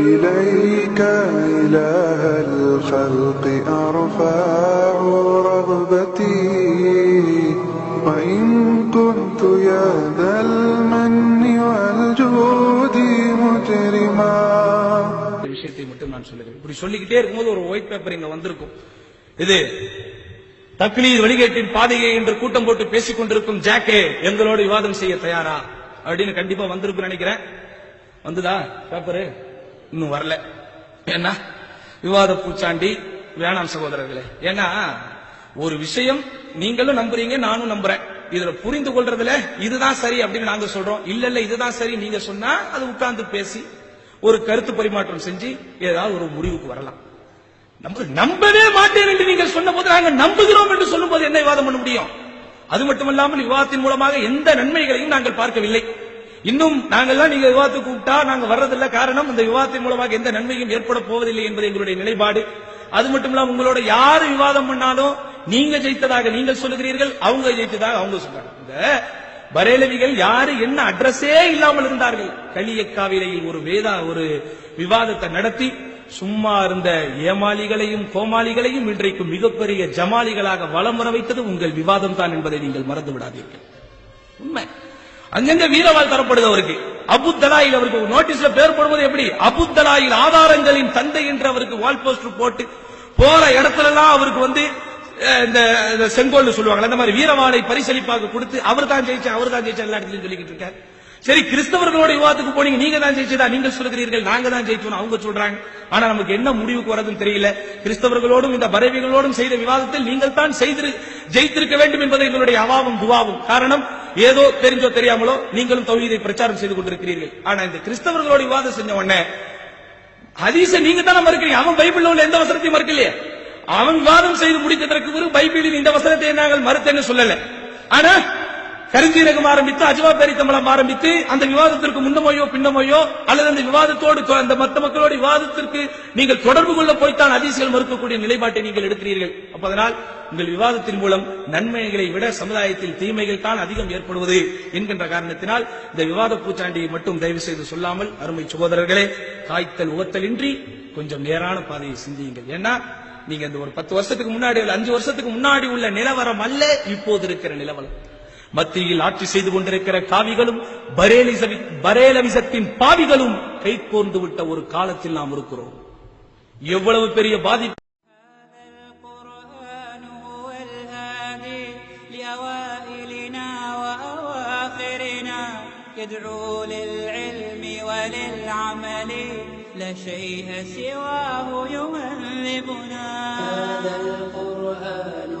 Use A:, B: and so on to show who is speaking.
A: إليك إله الخلق أرفع رغبتي وإن كنت يا ذا المن والجود مجرما
B: இந்த விஷயத்தை மட்டும் நான் சொல்லுகிறேன் இப்படி சொல்லிக்கிட்டே இருக்கும்போது ஒரு ஒயிட் பேப்பர் இங்க வந்திருக்கும் இது தக்லீத் வழிகேட்டின் பாதையை என்று கூட்டம் போட்டு பேசிக் கொண்டிருக்கும் ஜாக்கே எங்களோடு விவாதம் செய்ய தயாரா அப்படின்னு கண்டிப்பா வந்திருக்கும் நினைக்கிறேன் வந்துதா? பேப்பரு இன்னும் வரல. ஏன்னா விவாத பூச்சாண்டி வேணாம் சகோதரர்களே. ஏன்னா ஒரு விஷயம் நீங்களும் நம்புறீங்க நானும் நம்புறேன். இதுல புரிந்து கொள்றதுல இதுதான் சரி அப்படின்னு நாங்க சொல்றோம். இல்ல இல்ல இதுதான் சரி நீங்க சொன்னா அது உட்கார்ந்து பேசி ஒரு கருத்து பரிமாற்றம் செஞ்சு ஏதாவது ஒரு முடிவுக்கு வரலாம். நம்ம நம்பவே மாட்டேன் என்று நீங்கள் சொன்ன போது நாங்கள் நம்புகிறோம் என்று சொல்லும் போது என்ன விவாதம் பண்ண முடியும்? அது மட்டுமல்லாமல் விவாதத்தின் மூலமாக எந்த நன்மைகளையும் நாங்கள் பார்க்கவில்லை. இன்னும் நாங்கள்லாம் நீங்க விவாதத்துக்கு கூப்பிட்டா நாங்க வர்றதில்ல காரணம் இந்த விவாதத்தின் மூலமாக எந்த நன்மையும் ஏற்பட போவதில்லை என்பது எங்களுடைய நிலைப்பாடு. அது மட்டும் இல்லாம உங்களோட யாரு விவாதம் பண்ணாலும் நீங்க ஜெயித்ததாக நீங்கள் சொல்லுகிறீர்கள் அவங்க ஜெயித்ததாக அவங்க சொல்றாங்க. இந்த பரேலவிகள் யாரு என்ன அட்ரஸே இல்லாமல் இருந்தார்கள்? களியக்காவிலையில் ஒரு வேதா ஒரு விவாதத்தை நடத்தி சும்மா இருந்த ஏமாளிகளையும் கோமாளிகளையும் இன்றைக்கு மிகப்பெரிய ஜமாலிகளாக வலம் வர வைத்தது உங்கள் விவாதம் தான் என்பதை நீங்கள் மறந்து விடாதீர்கள் உண்மை. அங்கங்க வீரவால் தரப்படுது அவருக்கு. அபுத்தலாயில் அவருக்கு நோட்டீஸ்ல பேர் போடும்போது எப்படி? அபுத்தலாயில் ஆதாரங்களின் தந்தை என்று அவருக்கு வால் போஸ்டர் போட்டு போற இடத்துல எல்லாம் அவருக்கு வந்து இந்த இந்த செங்கோல்னு சொல்லுவாங்க அந்த மாதிரி வீரவாளை பரிசளிப்பாக கொடுத்து அவர் தான் ஜெயிச்சா அவர் தான் ஜெயிச்சா எல்லா இடத்துலயும் சொல்லிக்கிட்டு இருக்காரு. சரி கிறிஸ்தவர்களோட விவாதத்துக்கு போனீங்க நீங்க தான் ஜெயிச்சதா? நீங்கள் சொல்கிறீர்கள் நாங்க தான் ஜெயிச்சோம் அவங்க சொல்றாங்க. ஆனா நமக்கு என்ன முடிவுக்கு வரதுன்னு தெரியல. கிறிஸ்தவர்களோடும் இந்த பறவைகளோடும் செய்த விவாதத்தில் நீங்கள் தான் செய்து ஜெயித்திருக்க வேண்டும் என்பது எங்களுடைய அவாவும் துவாவும். காரணம் ஏதோ தெரிஞ்சோ தெரியாமலோ நீங்களும் தௌஹீதை பிரச்சாரம் செய்து கொண்டிருக்கிறீர்கள். ஆனா இந்த கிறிஸ்தவர்களோட விவாதம் செஞ்ச உடனே ஹதீஸ நீங்க தானே மறுக்கிறீங்க? அவன் பைபிள்ல உள்ள எந்த வசனத்தையும் மறுக்கலையே. அவன் வாதம் செய்து முடித்ததற்கு பிறகு பைபிளின் இந்த வசனத்தை நாங்கள் மறுத்தேன்னு சொல்லல. ஆனா கருஞ்சீரகம் ஆரம்பித்து அஜ்வா பேரித்தம்பளம் ஆரம்பித்து அந்த விவாதத்திற்கு முன்னமோயோ பின்னமோயோ அல்லது அந்த விவாதத்தோடு அந்த மத்த மக்களோட விவாதத்திற்கு நீங்கள் தொடர்பு கொள்ள போய்த்தான் அதிசயங்கள் மறுக்கக்கூடிய நிலைப்பாட்டை நீங்கள் எடுக்கிறீர்கள். அப்ப அதனால் உங்கள் விவாதத்தின் மூலம் நன்மைகளை விட சமுதாயத்தில் தீமைகள் தான் அதிகம் ஏற்படுவது என்கின்ற காரணத்தினால் இந்த விவாத பூச்சாண்டியை மட்டும் தயவு செய்து சொல்லாமல் அருமை சகோதரர்களே காய்த்தல் உவத்தலின்றி கொஞ்சம் நேரான பாதையை சிந்தியுங்கள். ஏன்னா நீங்க இந்த ஒரு பத்து வருஷத்துக்கு முன்னாடி உள்ள அஞ்சு வருஷத்துக்கு முன்னாடி உள்ள நிலவரம் அல்ல இப்போது இருக்கிற நிலவரம். மத்தியில் ஆட்சி செய்து கொண்டிருக்கிற காவிகளும் பரேலிசவி பரேலவிசத்தின் பாவிகளும் கைகோர்ந்து விட்ட ஒரு காலத்தில் நாம் இருக்கிறோம் எவ்வளவு பெரிய பாதிப்பு
C: القرآن هو الهادي لأوائلنا وأواخرنا يدعو للعلم وللعمل لا شيء سواه يهذبنا هذا القرآن هو الهادي